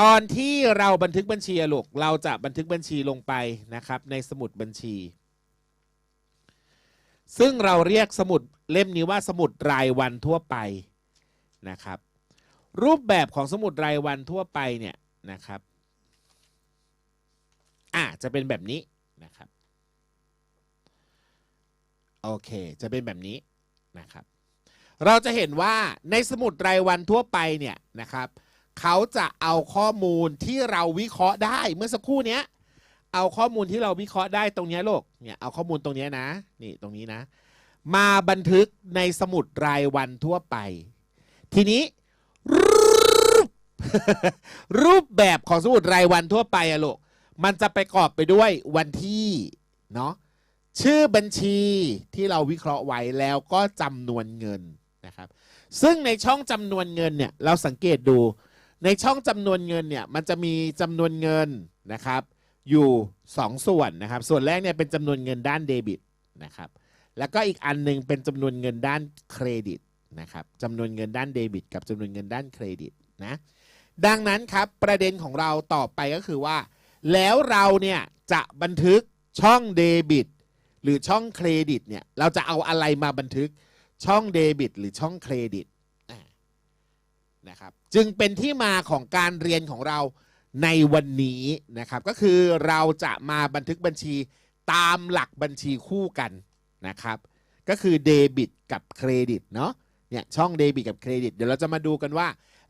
ตอนที่เราบันทึกบัญชีลูกเราจะบันทึกบัญชีลงไปนะครับ ในสมุดบัญชี ซึ่งเราเรียกสมุดเล่มนี้ว่าสมุดรายวันทั่วไปนะครับ รูปแบบของสมุดรายวันทั่วไปเนี่ยนะครับอะจะเป็นแบบนี้นะครับโอเค จะเป็นแบบนี้นะครับ เราจะเห็นว่าในสมุดรายวันทั่วไปเนี่ยนะครับ เขาจะเอาข้อมูลที่เราวิเคราะห์ได้เมื่อสักครู่เนี้ย เอาข้อมูลที่เราวิเคราะห์ได้ตรงเนี้ยโลกเนี่ยเอาข้อมูลตรงเนี้ยนะนี่ตรงนี้นะ มาบันทึกในสมุดรายวันทั่วไป ทีนี้รูปรูปแบบของสมุดรายวันทั่วไปอะลูกมันจะประกอบไปด้วยวันที่เนาะชื่อบัญชีที่เราวิเคราะห์ไว้แล้วก็จำนวนเงินนะครับ ซึ่งในช่องจำนวนเงินเนี่ยเราสังเกตดู ในช่องจำนวนเงินเนี่ยมันจะมีจำนวนเงินนะครับ อยู่ 2 ส่วนนะครับ ส่วนแรกเนี่ยเป็นจำนวนเงินด้านเดบิตนะครับ แล้วก็อีกอันหนึงเป็นจำนวนเงินด้านเครดิตนะครับจำนวนเงินด้านเดบิต กับจำนวนเงินด้านเครดิตนะดังนั้นครับประเด็นของเราต่อไปก็คือว่า แล้วเราเนี่ยจะบันทึกช่องเดบิต หรือช่องเครดิตเนี่ยเราจะเอาอะไรมาบันทึกช่องเดบิต หรือช่องเครดิต นะครับจึงเป็นที่มาของการเรียนของเราในวันนี้นะครับ ก็คือเราจะมาบันทึกบัญชีตามหลักบัญชีคู่กันนะครับ ก็คือเดบิตกับเครดิตเนาะเนี่ยช่องเดบิตกับเครดิตเดี๋ยวเราจะมาดูกันว่า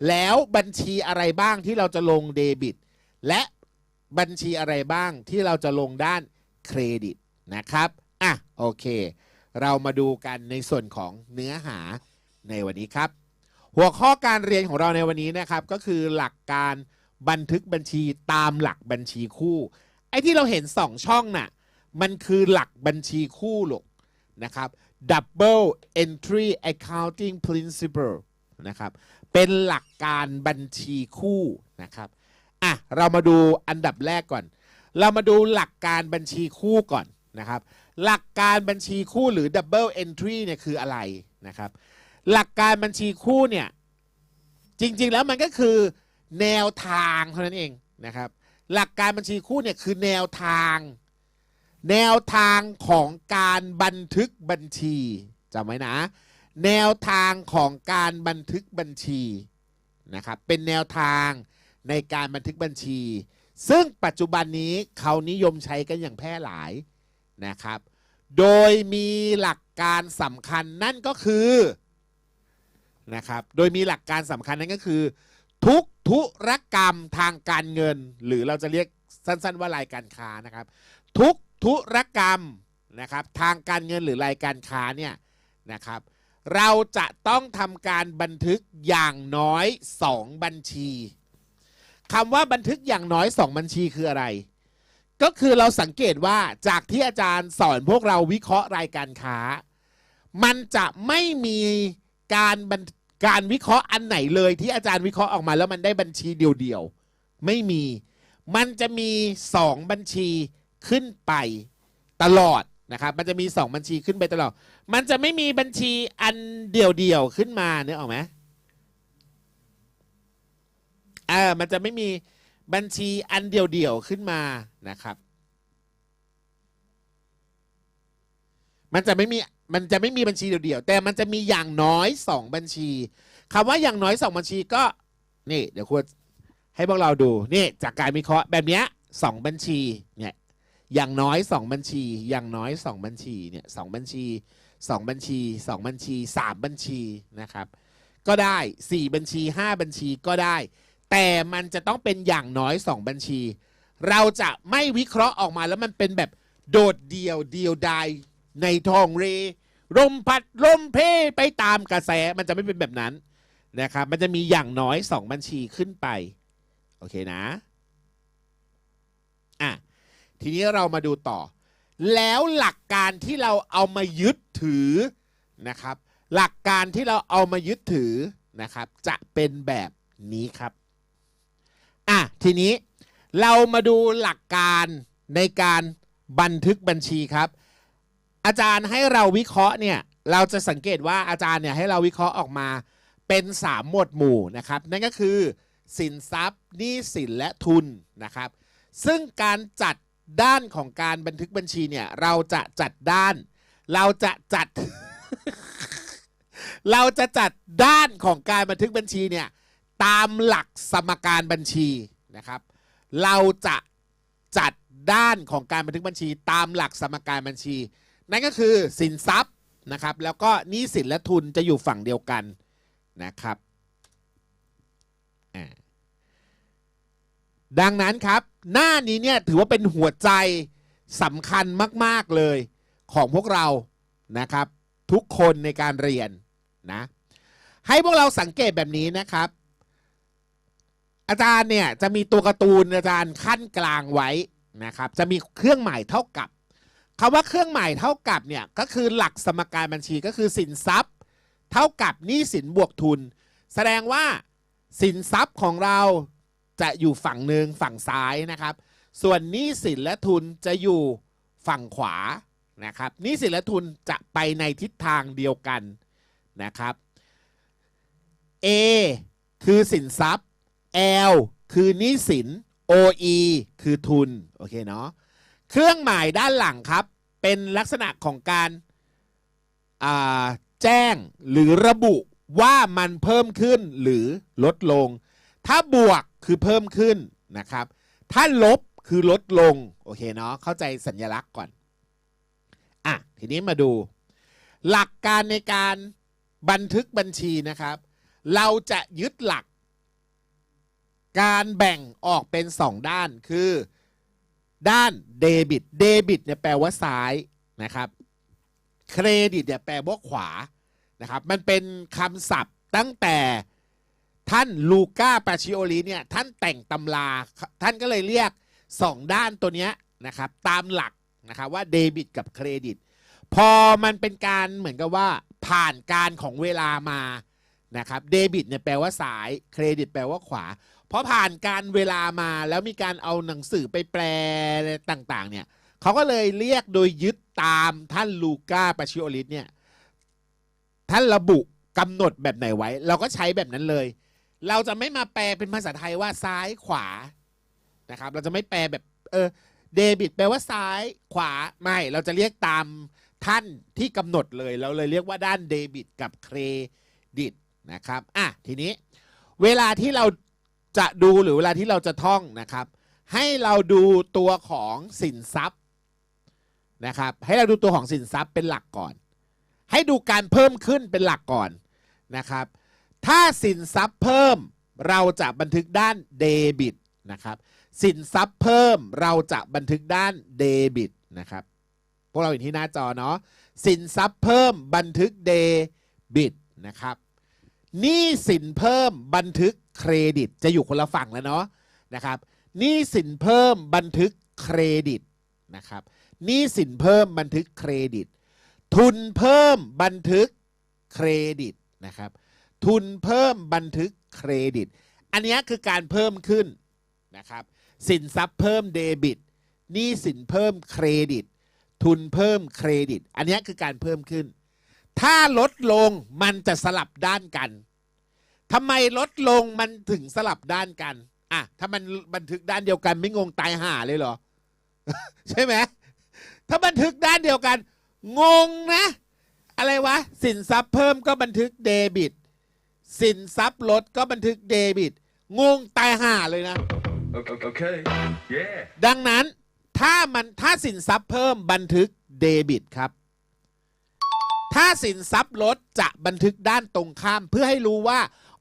แล้วบัญชีอะไรบ้างที่เราจะลงเดบิต และบัญชีอะไรบ้างที่เราจะลงด้านเครดิตนะครับอะโอเค เรามาดูกันในส่วนของเนื้อหาในวันนี้ครับ หัวข้อการเรียนของเราในวันนี้นะครับ ก็คือหลักการบันทึกบัญชีตามหลักบัญชีคู่ ไอ้ที่เราเห็นสองช่องน่ะ มันคือหลักบัญชีคู่หรอกนะครับ double entry accounting principle นะครับ เป็นหลักการบัญชีคู่นะครับอะเรามาดูอันดับแรกก่อน เรามาดูหลักการบัญชีคู่ก่อนนะครับ หลักการบัญชีคู่หรือ double entry เนี่ยคืออะไรนะครับ หลักการบัญชีคู่เนี่ยจริง ๆ แล้วมันก็คือแนวทางเท่านั้นเองนะครับ หลักการบัญชีคู่เนี่ยคือแนวทาง แนวทางของการบันทึกบัญชีจำไว้นะ แนวทางของการบันทึกบัญชีนะครับเป็นแนวทางในการบันทึกบัญชี ซึ่งปัจจุบันนี้เขานิยมใช้กันอย่างแพร่หลายนะครับ โดยมีหลักการสำคัญนั่นก็คือ นะครับ โดยมีหลักการสำคัญนั่นก็คือ ทุกธุรกรรมทางการเงิน หรือเราจะเรียกสั้นๆว่ารายการค้านะครับ ทุกธุรกรรมนะครับทางการเงินหรือรายการค้าเนี่ยนะครับ เราจะต้องทำการบันทึกอย่างน้อย 2 บัญชีคำว่าบันทึกอย่างน้อย 2 บัญชีคืออะไร ก็คือเราสังเกตว่าจากที่อาจารย์สอนพวกเราวิเคราะห์รายการค้า มันจะไม่มี การบันการวิเคราะห์อันไหนเลยที่อาจารย์วิเคราะห์ออกมาแล้วมันได้บัญชีเดียวๆ ไม่มี มันจะมี 2 บัญชีขึ้นไปตลอดนะครับ มันจะมี 2 บัญชีขึ้นไปตลอด มันจะไม่มีบัญชีอันเดียวๆ ขึ้นมาเนื้อออกไหมเออมันจะไม่มีบัญชีอันเดียวๆ ขึ้นมานะครับ มันจะไม่มี มันจะไม่มีบัญชีเดียวๆแต่มันจะมีอย่างน้อยสองบัญชีคำว่าอย่างน้อยสองบัญชีก็นี่เดี๋ยวควรให้พวกเราดูนี่จากการวิเคราะห์แบบเนี้ยสองบัญชีเนี่ยอย่างน้อยสองบัญชี อย่างน้อยสองบัญชีเนี่ยสองบัญชีสองบัญชีสองบัญชีสามบัญชีนะครับ ก็ได้สี่บัญชีห้าบัญชีก็ได้ แต่มันจะต้องเป็นอย่างน้อยสองบัญชี เราจะไม่วิเคราะห์ออกมาแล้วมันเป็นแบบโดดเดี่ยวเดียวดายในทองเร ลมพัดลมเพไปตามกระแสมันจะไม่เป็นแบบนั้นนะครับ มันจะมีอย่างน้อยสองบัญชีขึ้นไป โอเคนะ อะ ทีนี้เรามาดูต่อ แล้วหลักการที่เราเอามายึดถือนะครับ หลักการที่เราเอามายึดถือนะครับ จะเป็นแบบนี้ครับ อะ ทีนี้เรามาดูหลักการในการบันทึกบัญชีครับ อาจารย์ให้เราวิเคราะห์เนี่ยเราจะสังเกตว่าอาจารย์เนี่ยให้เราวิเคราะห์ออกมาเป็น 3 หมวดหมู่นะครับ นั่นก็คือ สินทรัพย์หนี้สินและทุนนะครับ ซึ่งการจัดด้านของการบันทึกบัญชีเนี่ยเราจะจัดด้าน เราจะจัด เราจะจัดด้านของการบันทึกบัญชีเนี่ยตามหลักสมการบัญชีนะครับ เราจะจัดด้านของการบันทึกบัญชี ตามหลักสมการบัญชี นั่นก็คือสินทรัพย์นะครับ แล้วก็หนี้สินและทุนจะอยู่ฝั่งเดียวกันนะครับดังนั้นครับ หน้านี้เนี่ยถือว่าเป็นหัวใจสำคัญมาก ๆ เลยของพวกเรานะครับ ทุกคนในการเรียนนะให้พวกเราสังเกตแบบนี้นะครับ อาจารย์เนี่ยจะมีตัวการ์ตูนอาจารย์ขั้นกลางไว้นะครับ จะมีเครื่องหมายเท่ากับ คำว่าเครื่องหมายเท่ากับเนี่ยก็คือหลักสมการบัญชีก็คือสินทรัพย์ เท่ากับหนี้สินบวกทุน แสดงว่าสินทรัพย์ของเราจะอยู่ฝั่งหนึ่งฝั่งซ้ายนะครับ ส่วนหนี้สินและทุนจะอยู่ฝั่งขวานะครับหนี้สินและทุนจะไปในทิศทางเดียวกันนะครับ A คือสินทรัพย์ L คือหนี้สิน OE คือทุน โอเคเนาะ เครื่องหมายด้านหลังครับ เป็นลักษณะของการแจ้งหรือระบุว่ามันเพิ่มขึ้นหรือลดลง ถ้าบวกคือเพิ่มขึ้นนะครับ ถ้าลบคือลดลง โอเคเนาะเข้าใจสัญลักษณ์ก่อน อะ ทีนี้มาดู หลักการในการบันทึกบัญชีนะครับ เราจะยึดหลัก การแบ่งออกเป็นสองด้านคือ ด้านเดบิตเดบิตเนี่ยแปลว่าซ้ายนะครับเครดิตเนี่ยแปลว่าขวานะครับมันเป็นคำศัพท์ตั้งแต่ท่านลูก้าปาชิโอลีเนี่ยท่านแต่งตำราท่านก็เลยเรียกสองด้านตัวเนี้ยนะครับตามหลักนะครับว่าเดบิตกับเครดิต พอมันเป็นการเหมือนกับว่าผ่านการของเวลามานะครับเดบิตเนี่ยแปลว่าซ้ายเครดิตแปลว่าขวา เพราะผ่านการเวลามาแล้วมีการเอาหนังสือไปแปลต่างๆ เนี่ยเขาก็เลยเรียกโดยยึดตามท่านลูก้าปาชิโอลิสเนี่ยท่านระบุกำหนดแบบไหนไว้ เราก็ใช้แบบนั้นเลย เราจะไม่มาแปลเป็นภาษาไทยว่าซ้ายขวานะครับ เราจะไม่แปลแบบเออเดบิตแปลว่าซ้ายขวาไม่เราจะเรียกตามท่านที่กำหนดเลย เราเลยเรียกว่าด้านเดบิตกับเครดิตนะครับอะทีนี้เวลาที่เรา จะดูหรือเวลาที่เราจะท่องนะครับ ให้เราดูตัวของสินทรัพย์นะครับ ให้เราดูตัวของสินทรัพย์เป็นหลักก่อน ให้ดูการเพิ่มขึ้นเป็นหลักก่อนนะครับ ถ้าสินทรัพย์เพิ่มเราจะบันทึกด้านเดบิตนะครับสินทรัพย์เพิ่มเราจะบันทึกด้านเดบิตนะครับพวกเราเห็นที่หน้าจอเนาะสินทรัพย์เพิ่มบันทึกเดบิตนะครับ หนี้สินเพิ่มบันทึกเครดิตจะอยู่คนละฝั่งแล้วเนาะนะครับหนี้สินเพิ่มบันทึกเครดิตนะครับหนี้สินเพิ่มบันทึกเครดิต ทุนเพิ่มบันทึกเครดิตนะครับ ทุนเพิ่มบันทึกเครดิต อันนี้คือการเพิ่มขึ้นนะครับ สินทรัพย์เพิ่มเดบิตหนี้สินเพิ่มเครดิต ทุนเพิ่มเครดิต อันนี้คือการเพิ่มขึ้น ถ้าลดลงมันจะสลับด้านกัน ทำไมลดลงมันถึงสลับด้านกัน อะ ถ้ามันบันทึกด้านเดียวกันไม่งงตายห่าเลยเหรอ ใช่ไหมถ้าบันทึกด้านเดียวกัน งงนะ อะไรวะ สินทรัพย์เพิ่มก็บันทึกเดบิต สินทรัพย์ลดก็บันทึกเดบิต งงตายห่าเลยนะ Okay. Yeah. ดังนั้นถ้ามันถ้าสินทรัพย์เพิ่มบันทึกเดบิตครับ ถ้าสินทรัพย์ลดจะบันทึกด้านตรงข้ามเพื่อให้รู้ว่า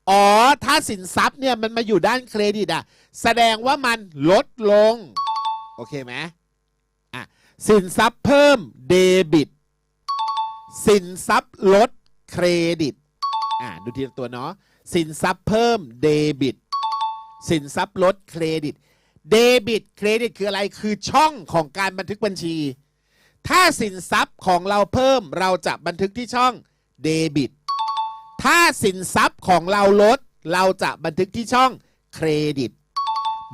อ๋อ ถ้าสินทรัพย์เนี่ยมันมาอยู่ด้านเครดิตอะ แสดงว่ามันลดลง โอเคไหมอะ สินทรัพย์เพิ่มเดบิต สินทรัพย์ลดเครดิต อะ ดูทีละตัวเนาะ สินทรัพย์เพิ่มเดบิต สินทรัพย์ลดเครดิต เดบิตเครดิตคืออะไร คือช่องของการบันทึกบัญชี ถ้าสินทรัพย์ของเราเพิ่มเราจะบันทึกที่ช่องเดบิต ถ้าสินทรัพย์ของเราลด เราจะบันทึกที่ช่องเครดิต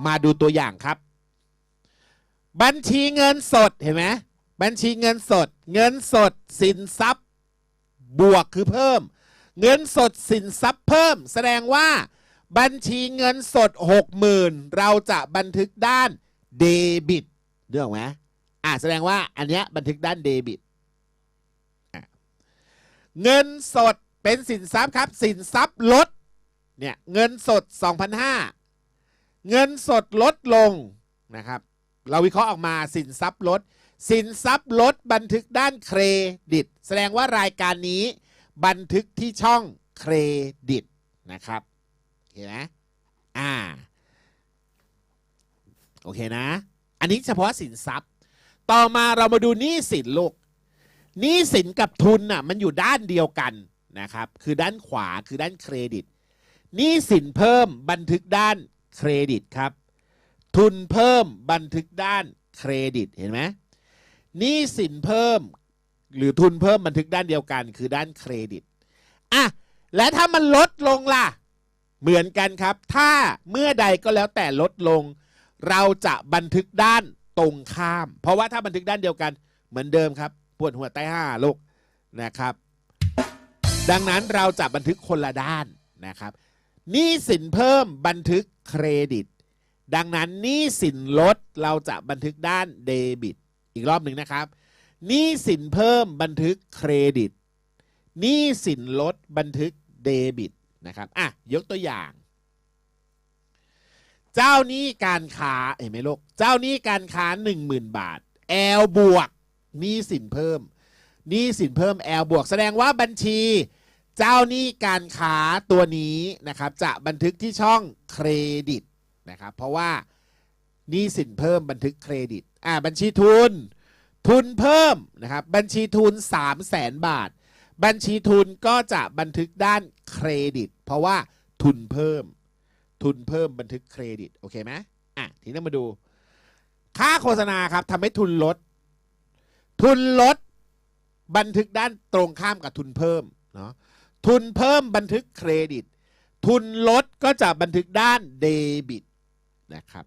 มาดูตัวอย่างครับ บัญชีเงินสดเห็นไหมบัญชีเงินสด เงินสดสินทรัพย์ บวกคือเพิ่ม เงินสดสินทรัพย์เพิ่ม แสดงว่า บัญชีเงินสด 60,000 เราจะบันทึกด้านเดบิตเรื่องไหมอ่าแสดงว่าอันเนี้ยบันทึกด้านเดบิต เงินสด เป็นสินทรัพย์ครับ สินทรัพย์ลดเนี่ยเงินสด 2,500 เงินสดลดลงนะครับ เราวิเคราะห์ออกมาสินทรัพย์ลด สินทรัพย์ลดบันทึกด้านเครดิต แสดงว่ารายการนี้ บันทึกที่ช่องเครดิตนะครับโอเคไหมอ่าโอเคนะ อันนี้เฉพาะสินทรัพย์ ต่อมาเรามาดูหนี้สินลูกหนี้สินกับทุนน่ะมันอยู่ด้านเดียวกัน นะครับ คือด้านขวาคือด้านเครดิตหนี้สินเพิ่มบันทึกด้านเครดิตครับ ทุนเพิ่มบันทึกด้านเครดิตเห็นไหมหนี้สินเพิ่ม หรือทุนเพิ่มบันทึกด้านเดียวกัน คือด้านเครดิตอะและถ้ามันลดลงล่ะ เหมือนกันครับ ถ้าเมื่อใดก็แล้วแต่ลดลง เราจะบันทึกด้านตรงข้าม เพราะว่าถ้าบันทึกด้านเดียวกัน เหมือนเดิมครับปวดหัวใต้ห้าลูกนะครับ ดังนั้นเราจะบันทึกคนละด้านนะครับหนี้สินเพิ่มบันทึกเครดิต ดังนั้นหนี้สินลดเราจะบันทึกด้านเดบิต อีกรอบหนึ่งนะครับหนี้สินเพิ่มบันทึกเครดิตหนี้สินลดบันทึกเดบิตนะครับอะยกตัวอย่าง เจ้าหนี้การค้าเห็นไหมลูกเจ้าหนี้การค้า 10,000 บาท L บวกหนี้สินเพิ่ม หนี้สินเพิ่ม L บวกแสดงว่าบัญชี เจ้าหนี้การค้าตัวนี้นะครับจะบันทึกที่ช่องเครดิตนะครับเพราะว่าหนี้สินเพิ่มบันทึกเครดิตอ่าบัญชีทุน ทุนเพิ่มนะครับบัญชีทุน 3 0 0แสนบาท บัญชีทุนก็จะบันทึกด้านเครดิต เพราะว่าทุนเพิ่ม ทุนเพิ่มบันทึกเครดิตโอเคไหมอะทีนี้มาดู ค่าโฆษณาครับทำให้ทุนลด ทุนลด บันทึกด้านตรงข้ามกับทุนเพิ่มเนาะทุนเพิ่มบันทึกเครดิต ทุนลดก็จะบันทึกด้านเดบิตนะครับ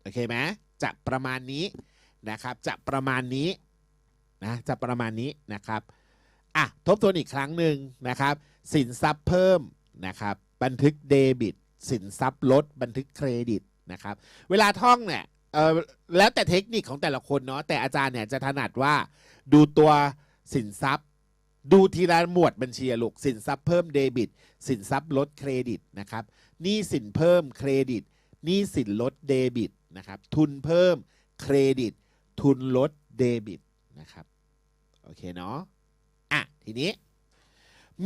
โอเคไหมจะประมาณนี้นะครับ จะประมาณนี้นะจะประมาณนี้นะครับอะทบทวนอีกครั้งหนึ่งนะครับ สินทรัพย์เพิ่มนะครับ บันทึกเดบิต สินทรัพย์ลด บันทึกเครดิตนะครับ เวลาท่องเนี่ย เออแล้วแต่เทคนิคของแต่ละคนเนาะแต่อาจารย์เนี่ยจะถนัดว่าดูตัวสินทรัพย์ ดูทีละหมวดบัญชีลูกสินทรัพย์เพิ่มเดบิต สินทรัพย์ลดเครดิตนะครับหนี้สินเพิ่มเครดิตหนี้สินลดเดบิตนะครับทุนเพิ่มเครดิต ทุนลดเดบิตนะครับโอเคเนาะอะทีนี้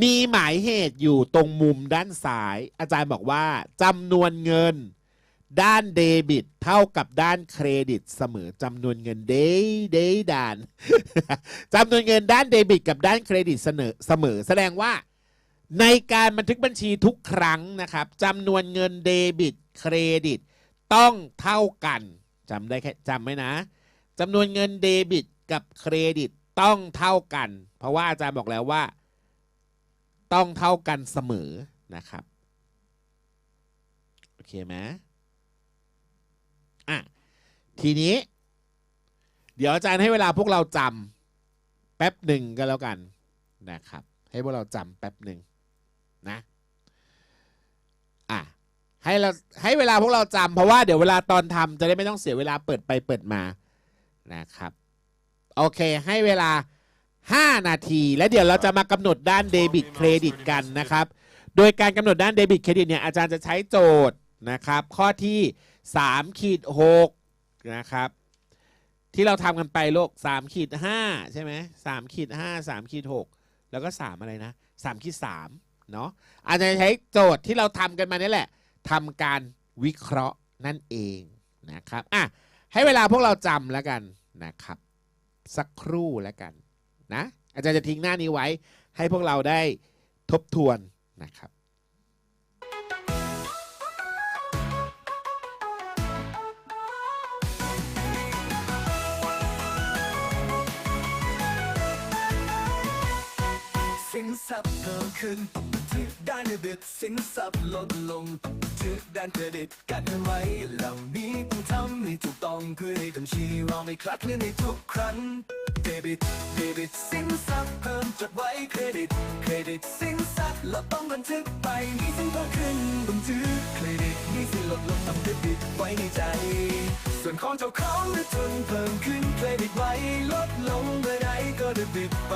มีหมายเหตุอยู่ตรงมุมด้านซ้าย อาจารย์บอกว่าจำนวนเงิน ด้านเดบิตเท่ากับด้านเครดิตเสมอจำนวนเงินเดย์เดย์ด่านจำนวนเงินด้านเดบิต กับด้านเครดิตเสนอเสมอ แสดงว่า ในการบันทึกบัญชีทุกครั้งนะครับจำนวนเงินเดบิตเครดิต ต้องเท่ากันจำได้แค่จำไว้นะจำนวนเงินเดบิต กับเครดิตต้องเท่ากัน เพราะว่าอาจารย์บอกแล้วว่า ต้องเท่ากันเสมอนะครับโอเคไหม อะทีนี้ เดี๋ยวอาจารย์ให้เวลาพวกเราจำแป๊บหนึ่งก็แล้วกันนะครับ ให้พวกเราจำแป๊บหนึ่งนะอะให้เราให้เวลาพวกเราจำเพราะว่าเดี๋ยวเวลาตอนทำจะได้ไม่ต้องเสียเวลาเปิดไปเปิดมานะครับ โอเค ให้เวลา 5 นาที แล้วเดี๋ยวเราจะมากำหนดด้านเดบิตเครดิตกันนะครับ โดยการกำหนดด้านเดบิตเครดิตเนี่ยอาจารย์จะใช้โจทย์นะครับ ข้อที่ 3ขีด6นะครับ ที่เราทำกันไปโลก3ขีด5ใช่ไหม3ขีด5 3ขีด6แล้วก็ 3 อะไรนะ3ขีด3เนาะอาจารย์จะใช้โจทย์ที่เราทำกันมานี่แหละทำการวิเคราะห์นั่นเองนะครับอะให้เวลาพวกเราจำแล้วกันนะครับ สักครู่แล้วกันนะอาจารย์จะทิ้งหน้านี้ไว้ให้พวกเราได้ทบทวนนะครับ สินทรัพย์เพิ่มขึ้นบันทึกด้านเดบิตสินทรัพย์ลดลงถึกด้านเครดิตการเงินไว้เหล่านี้ต้องทำให้ถูกต้องเพื่อให้บัญชีเราไม่คลาดเคลื่อนในทุกครั้งเดบิตเดบิตสินทรัพย์เพิ่มจดไว้เครดิต เครดิตสินทรัพย์เราต้องบันทึกไปนี่สินเพิ่มขึ้นบันทึกเครดิตนี่สินลดลงต้องเดบิตไว้ในใจ ส่วนของเจ้าของหรือทุนเพิ่มขึ้นเครดิตไว้ลดลงเมื่อใดก็เดบิตไป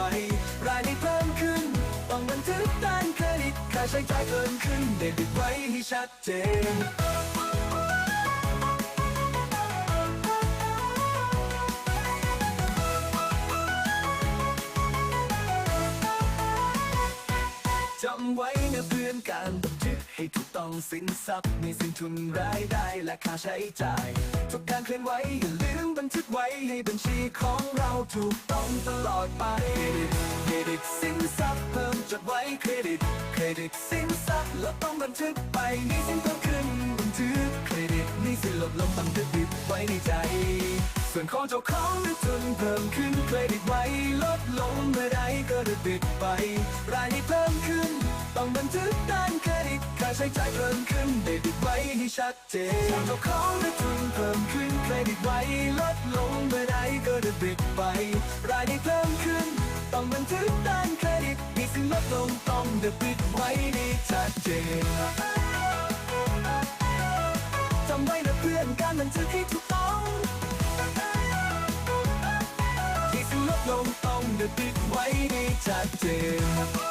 รายได้เพิ่มขึ้น ต้องบันทึกด้านเครดิตค่าใช้จ่ายเพิ่มขึ้นเดบิตไว้ให้ชัดเจนจำไว้นะเพื่อนกัน ให้ถูกต้องสินทรัพย์มีสินทุนรายได้และค่าใช้จ่าย ทุกการเคลื่อนไหวอย่าลืมบันทึกไว้ให้บัญชีของเราถูกต้องตลอดไปเครดิตสินทรัพย์เพิ่มจดไว้เครดิต เครดิตสินทรัพย์เราต้องบันทึกไปหนี่สินเพิ่มขึ้นบันทึกเครดิตหนี่สินลดลงต้องบันทึกไว้ในใจ ส่วนของเจ้าของหรือทุนเพิ่มขึ้นเครดิตไว้ลดลงเมื่อใดก็เดบิตไป รายได้เพิ่มขึ้น ต้องบันทึกด้านเครดิตค่าใช้จ่ายเพิ่มขึ้นเดบิตไว้ให้ชัดเจนส่วเจ้าของหรือทุนเพิ่มขึ้นเครดิตไว้ลดลงเมื่อใดก็เดบิตไปรายได้เพิ่มขึ้น ต้องบันทึกด้านเครดิตมีสิ่งลดลงต้องเดบิตไว้ให้ชัดเจนจำไว้นะเพื่อนการบันทึกให้ถูกต้องที่สิ่งลดลงต้องเดบิตไว้ให้ชัดเจน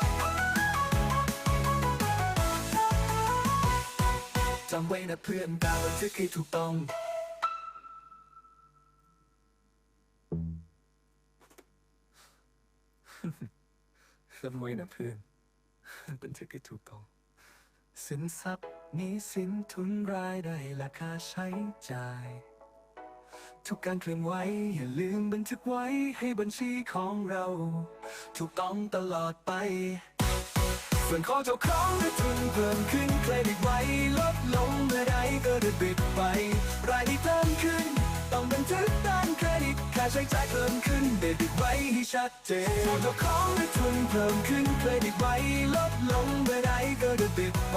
จำไว้นะเพื่อนการบันทึกถูกต้องจำไว้นะเพื่อนบันทึกให้ถูกต้องสินทรัพย์นี้สินทุนรายได้และค่าใช้จ่าย ทุกการเคลื่อนไหวอย่าลืมบันทึกไว้ให้บัญชีของเรา ถูกต้องตลอดไป ส่วนขอเจ้าของหรือทุนเพิ่มขึ้นเครดิตไว้ลดลงเมื่อใดก็เดบิตไปรายได้เพิ่มขึ้น ต้องบันทึกด้านเครดิตค่าใช้จ่ายเพิ่มขึ้นเดบิตไว้ให้ชัดเจนส่วนเจ้าของหรือทุนเพิ่มขึ้นเครดิตไว้ลดลงเมื่อใดก็เดบิตไป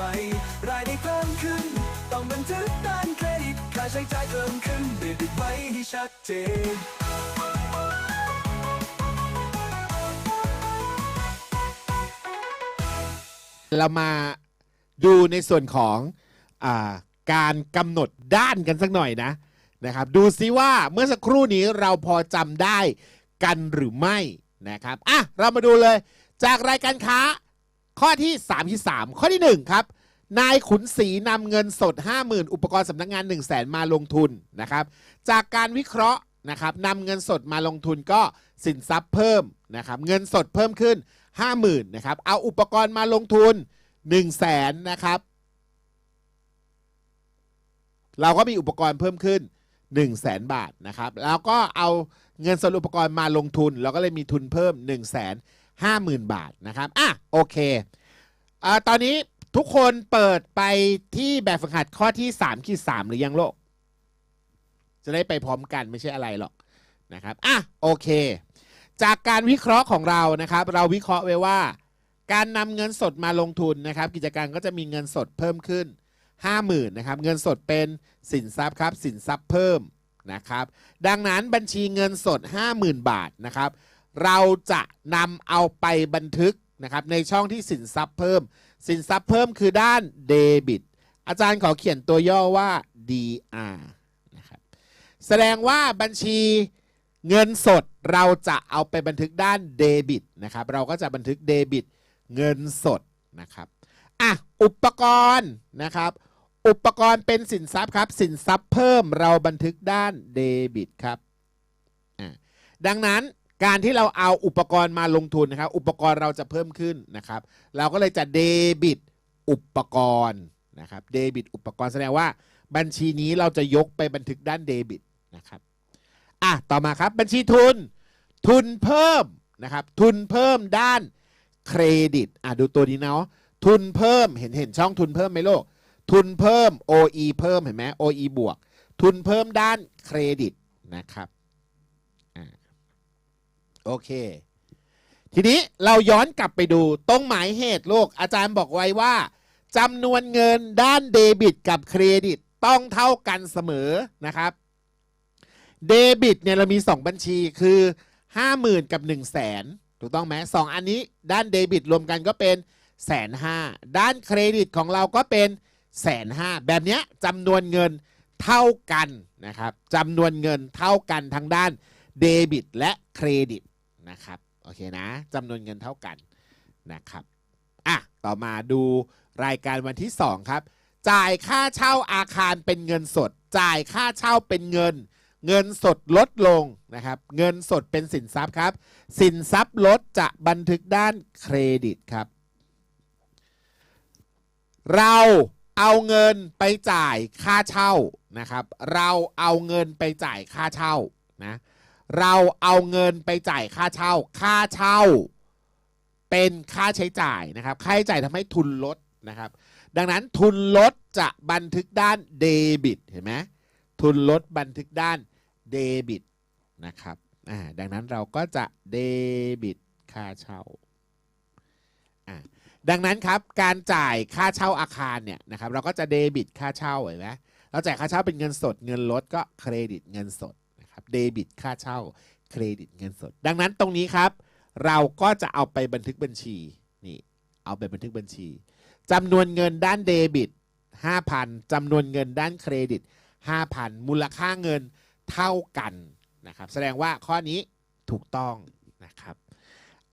รายได้เพิ่มขึ้น ต้องบันทึกด้านเครดิตค่าใช้จ่ายเพิ่มขึ้นเดบิตไว้ให้ชัดเจน เรามาดูในส่วนของอการกำหนดด้านกันสักหน่อยนะนะครับ ดูซิว่าเมื่อสักครู่นี้เราพอจำได้กันหรือไม่นะครับอะเรามาดูเลย จากรายการค้าข้อที่3ที่3ข้อที่ 1 ครับนายขุนศรีนำเงินสด 50,000 อุปกรณ์สำนักงาน 1 0 0 0 0แมาลงทุนนะครับ จากการวิเคราะห์นะครับนำเงินสดมาลงทุนก็สินทรัพย์เพิ่มนะครับ เงินสดเพิ่มขึ้น 50,000นะครับ เอาอุปกรณ์มาลงทุน 1 0 0 0 0แสนนะครับ เราก็มีอุปกรณ์เพิ่มขึ้น 1 0 0 0 0แสนบาทนะครับ แล้วก็เอาเงินสดอุปกรณ์มาลงทุน เราก็เลยมีทุนเพิ่ม 1 5 0 0 0 0 บาทนะครับ อะ โอเคอ่าตอนนี้ทุกคนเปิดไปที่แบบฝึกหัดข้อที่3ขีด3หรือยังโลก จะได้ไปพร้อมกันไม่ใช่อะไรหรอกนะครับ อะ โอเค จากการวิเคราะห์ของเรานะครับ เราวิเคราะห์ไว้ว่า การนำเงินสดมาลงทุนนะครับ กิจการก็จะมีเงินสดเพิ่มขึ้น 50,000นะครับ เงินสดเป็นสินทรัพย์ครับ สินทรัพย์เพิ่มนะครับ ดังนั้นบัญชีเงินสด 50,000 บาทนะครับ เราจะนำเอาไปบันทึกนะครับในช่องที่สินทรัพย์เพิ่ม สินทรัพย์เพิ่มคือด้านเดบิตอาจารย์ขอเขียนตัวย่อว่า DR นะครับแสดงว่าบัญชี เงินสดเราจะเอาไปบันทึกด้านเดบิตนะครับเราก็จะบันทึกเดบิตเงินสดนะครับอะอุปกรณ์นะครับ อุปกรณ์เป็นสินทรัพย์ครับ สินทรัพย์เพิ่มเราบันทึกด้านเดบิตครับอะดังนั้นการที่เราเอาอุปกรณ์มาลงทุนนะครับ อุปกรณ์เราจะเพิ่มขึ้นนะครับ เราก็เลยจะเดบิตอุปกรณ์นะครับเดบิตอุปกรณ์แสดงว่าบัญชีนี้เราจะยกไปบันทึกด้านเดบิตนะครับ อะต่อมาครับบัญชีทุน ทุนเพิ่มนะครับทุนเพิ่มด้านเครดิตอะดูตัวนี้เนาะทุนเพิ่มเห็นเห็นช่องทุนเพิ่มไหมโลก ทุนเพิ่ม OE เพิ่มเห็นไหม OE บวก ทุนเพิ่มด้านเครดิตนะครับอ่าโอเค ทีนี้เราย้อนกลับไปดูตรงหมายเหตุโลก อาจารย์บอกไว้ว่าจำนวนเงินด้านเดบิตกับเครดิตต้องเท่ากันเสมอนะครับ เดบิตเนี่ยเรามี 2 บัญชีคือ 50,000 กับ 1 0 0 0 0แสนถูกต้องไหมสองอันนี้ด้านเดบิตรวมกันก็เป็นแสนห้าด้านเครดิตของเราก็เป็นแสนห้าแบบนี้จำนวนเงินเท่ากันนะครับจำนวนเงินเท่ากันทั้งด้านเดบิตและเครดิตนะครับโอเคนะจำนวนเงินเท่ากันนะครับอะต่อมาดูรายการวันที่ 2 ครับ จ่ายค่าเช่าอาคารเป็นเงินสด จ่ายค่าเช่าเป็นเงิน เงินสดลดลงนะครับ เงินสดเป็นสินทรัพย์ครับ สินทรัพย์ลดจะบันทึกด้านเครดิตครับ เราเอาเงินไปจ่ายค่าเช่านะครับ เราเอาเงินไปจ่ายค่าเช่านะ เราเอาเงินไปจ่ายค่าเช่า ค่าเช่า เป็นค่าใช้จ่ายนะครับ ค่าใช้จ่ายทำให้ทุนลดนะครับ ดังนั้นทุนลดจะบันทึกด้านเดบิตเห็นไหมทุนลดบันทึกด้าน เดบิตนะครับอ่าดังนั้นเราก็จะเดบิตค่าเช่าอ่าดังนั้นครับการจ่ายค่าเช่าอาคารเนี่ยนะครับเราก็จะเดบิตค่าเช่าเห็นไหมเราจ่ายค่าเช่าเป็นเงินสดเงินลดก็เครดิตเงินสดนะครับเดบิตค่าเช่าเครดิตเงินสด ดังนั้นตรงนี้ครับ เราก็จะเอาไปบันทึกบัญชีนี่เอาไปบันทึกบัญชีจำนวนเงินด้านเดบิต5,000จำนวนเงินด้านเครดิต5,000มูลค่าเงิน เท่ากันนะครับ แสดงว่าข้อนี้ถูกต้องนะครับ